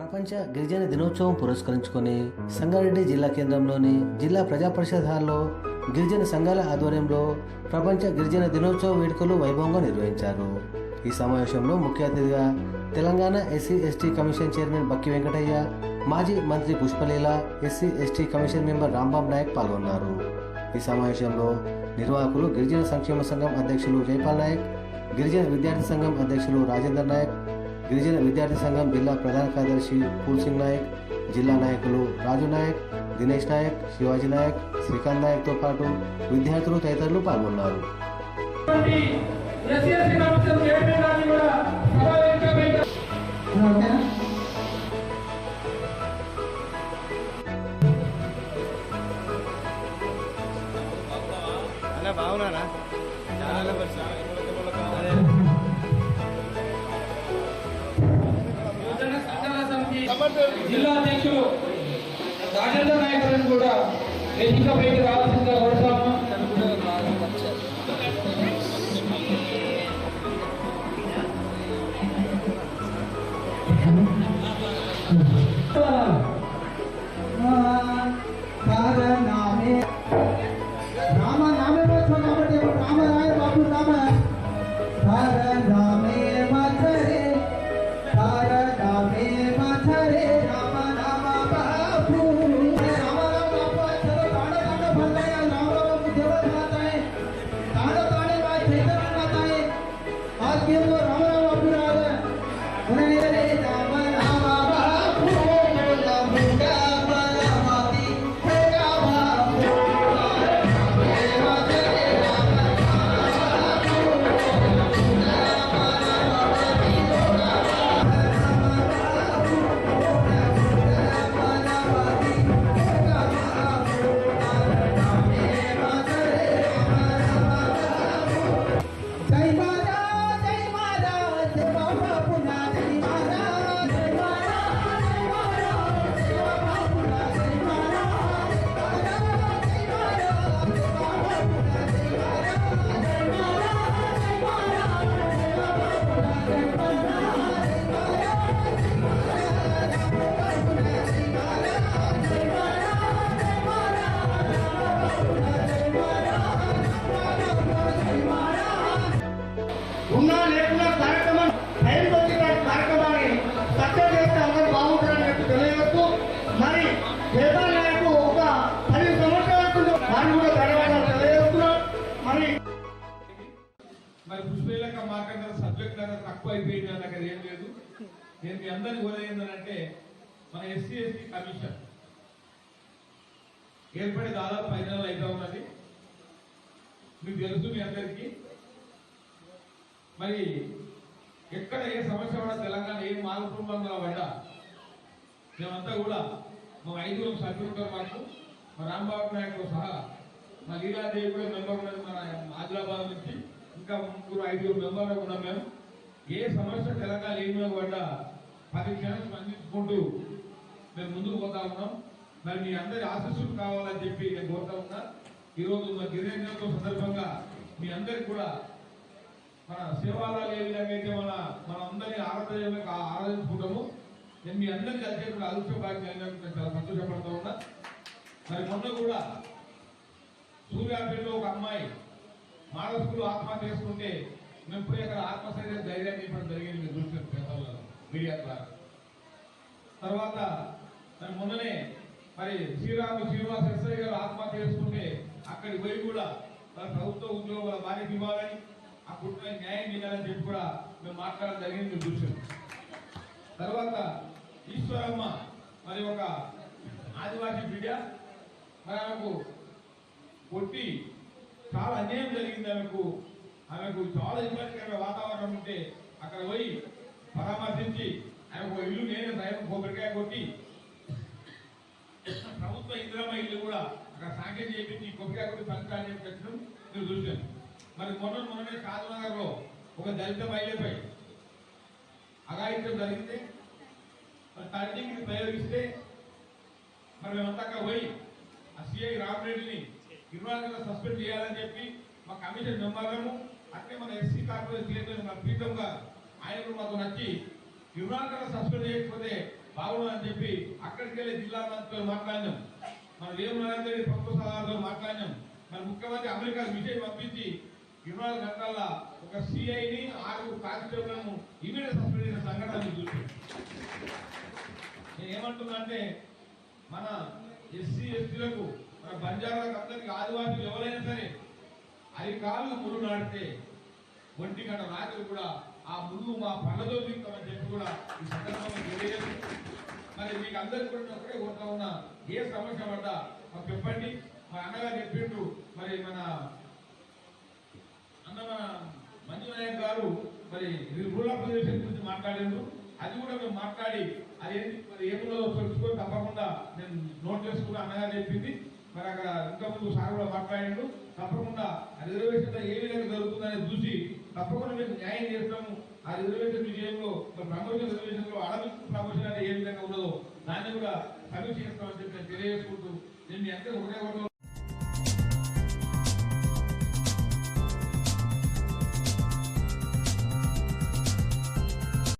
ప్రపంచ గిరిజన దినోత్సవం పురస్కరించుకొని సంగారెడ్డి జిల్లా కేంద్రంలోని జిల్లా ప్రజా పరిషత్ హాల్లో గిరిజన సంఘాల ఆధ్వర్యంలో ప్రపంచ గిరిజన దినోత్సవ వేడుకలు వైభవంగా నిర్వహించారు. ఈ సమావేశంలో ముఖ్య అతిథిగా Telangana SC ST commission chairman Bakki Venkataiah మాజీ మంత్రి Pushpaleela SC ST commission member Rambabu Naik పాల్గొన్నారు. ఈ సమావేశంలో నిర్వాహకులు గిరిజన సంక్షేమ సంఘం అధ్యక్షులు జైపాల్ నాయక్ గిరిజన విద్యార్థి సంఘం అధ్యక్షులు రాజేందర్ నాయక్ గిరిజన విద్యార్థి సంఘం జిల్లా ప్రధాన కార్యదర్శి పూల్సింగ్ నాయక్ జిల్లా నాయకులు రాజు నాయక్ దినేష్ నాయక్ శివాజీ నాయక్ శ్రీకాంత్ నాయక్తో పాటు విద్యార్థులు తదితరులు పాల్గొన్నారు. ఎస్సీ ఎస్టీ జిల్లా అధ్యక్షులు రాజేంద్ర నాయకులను కూడా వేదిక పైకి రావాల్సిందిగా కోరుతాము మరి మాకంటే సబ్జెక్ట్ అనేది తక్కువ అయిపోయింది అని ఏం లేదు. నేను మీ అందరినీ కోరేది మన ఎస్సీ ఎస్టీ కమిషన్ ఏర్పడి దాదాపు పది నెలలు అయితే ఉన్నది. మీకు తెలుసు మీ అందరికీ. మరి ఎక్కడ ఏ సమస్య పడా తెలంగాణ ఏ మాలకుటుంబంలో పడ్డా మేమంతా కూడా మా ఐదుగురం సభ్యులతో ఉంటారు మాకు. మా రాంబాబు నాయకుడు సహా మా లీలాదేవి కూడా మెంబర్ ఉన్నది మన ఆదిలాబాద్ నుంచి. ఇంకా ముగ్గురు ఐదుగురు మెంబర్లు ఉన్నాం. మేము ఏ సమస్య తెలంగాణ ఏమి కూడా పది క్షణం స్పందించుకుంటూ మేము ముందుకు పోతా ఉన్నాం. మరి మీ అందరి ఆశీస్సులు కావాలని చెప్పి నేను కోరుతా ఉన్నా. ఈరోజు మా గిరిజనతో సందర్భంగా మీ అందరికి కూడా మన సేవాలాలు ఏ విధంగా అయితే మన మన అందరినీ ఆరాధన ఆరాధించుకుంటాము నేను మీ అందరికీ అధ్యక్షుడు అదృష్ట భాగ్యం చాలా సంతోషపడుతూ ఉన్నా. మరి మొన్న కూడా సూర్యాపేటలో ఒక అమ్మాయి మోడల్ స్కూల్ ఆత్మహత్య చేసుకుంటే మేము పోయి అక్కడ ఆత్మహత్య ధైర్యాన్ని ఇవ్వడం జరిగింది మీరు చూసిన పేపర్లలో మీడియా ద్వారా. తర్వాత మరి మొన్ననే మరి శ్రీరాము శ్రీనివాస ఎస్ఐ గారు ఆత్మహత్య చేసుకుంటే అక్కడి పోయి కూడా వాళ్ళ ప్రభుత్వ ఉద్యోగుల బాధ్యత ఇవ్వాలని ఆ కుటుంబానికి న్యాయం చేయాలని చెప్పి కూడా మేము మాట్లాడడం జరిగింది మీరు చూసాం తర్వాత ఈశ్వరమ్మ మరి ఒక ఆదివాసీ బిడ్డ మరి ఆమెకు కొట్టి చాలా అన్యాయం జరిగింది ఆమెకు. ఆమెకు చాలా ఇబ్బందికరమైన వాతావరణం ఉంటే అక్కడ పోయి పరామర్శించి ఆమెకు ఒక ఇల్లు నేనే స్వయం కొబ్బరికాయ కొట్టి ప్రభుత్వ ఇందిరమ్మ ఇల్లు కూడా అక్కడ సాంకేతిక చేపించి కొబ్బరికాయ కొట్టి పంచాన్ని చెప్పడం పెట్టడం మీరు చూశాను. మరి మొన్న మొన్ననే షాద్నగర్ ఒక దళిత మహిళపై అఘాయిత్యం జరిగితే మరి టర్నింగ్ ప్రయోగిస్తే మరి మేమంతా అక్కడ పోయి ఆ సిఐ రామరెడ్డిని ఇరవై సస్పెండ్ చేయాలని చెప్పి మా కమిషన్ మెంబర్లను అట్లే మన ఎస్సీ కార్పొరేషన్ చైర్మన్ మన ప్రీతం గారు ఆయన మాకు నచ్చి ఇరవై సస్పెండ్ చేయకపోతే బాగుండదని చెప్పి అక్కడికి వెళ్ళి జిల్లా మంత్రులు మాట్లాడినాం. మన రెడ్డి ప్రభుత్వ సలహాలతో మాట్లాడినాం. మన ముఖ్యమంత్రి అమెరికా విజయ్ పంపించి ఇరవై నాలుగు గంటల ఒక సిఐని ఆరుగురు కానిస్టేబుల్ను ఇమీడియట్ సస్పెండ్ చేసిన సంఘటన చూసి నేను ఏమంటున్నా అంటే మన ఎస్సీ ఎస్టీలకు మన బంజారాలకు అందరికి ఆదివాసులు ఎవరైనా సరే అది కాళ్ళు ముళ్ళు నాడితే ఒంటి గంట రాత్రి కూడా ఆ ముళ్ళు మా పళ్ళతో దిగుతామని చెప్పి కూడా ఈ సందర్భంగా తెలియదు మరి మీకు అందరికి కూడా ఒకటే కోరుతా ఉన్నా ఏ సమస్య పడ్డా మాకు చెప్పండి. మా అన్నగారు చెప్పిండు మరి మన అన్న మన మంజు నాయక్ గారు మరి రూరల్ ప్రదేశం గురించి మాట్లాడిండు అది కూడా మేము మాట్లాడి అది ఏంటి మరి ఏములో తెలుసుకొని తప్పకుండా నేను నోట్ చేసుకుని అన్నగారు చెప్పింది. మరి అక్కడ ఇంకా ముందు సార్ కూడా మాట్లాడిండు. తప్పకుండా ఆ రిజర్వేషన్ ఏ విధంగా జరుగుతుందని చూసి తప్పకుండా మీకు న్యాయం చేస్తాము. ఆ రిజర్వేషన్ విషయంలో ప్రమోషన్ రిజర్వేషన్లో అడవి ప్రమోషన్ అంటే ఏ విధంగా ఉన్నదో దాన్ని కూడా సమీక్షిస్తామని చెప్పి తెలియజేసుకుంటూ నేను ఎంత అందరూ